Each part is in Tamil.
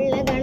വെള്ളകൾ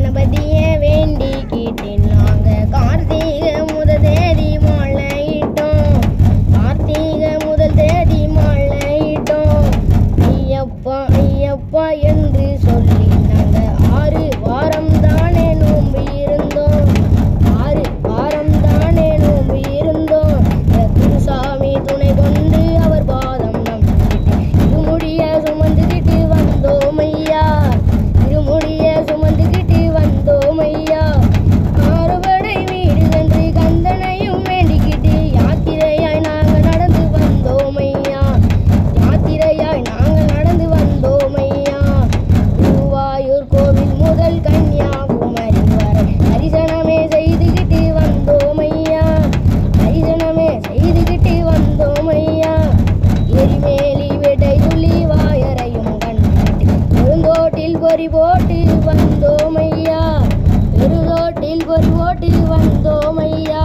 ஒரு ஓட்டு வந்தோம் ஐயா.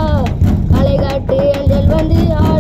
அஞ்சல் வந்து ஆ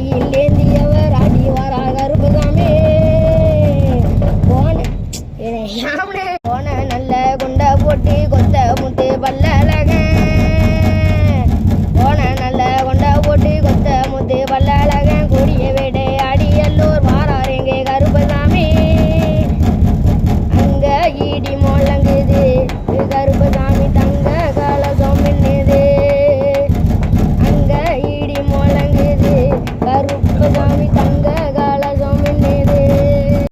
değil.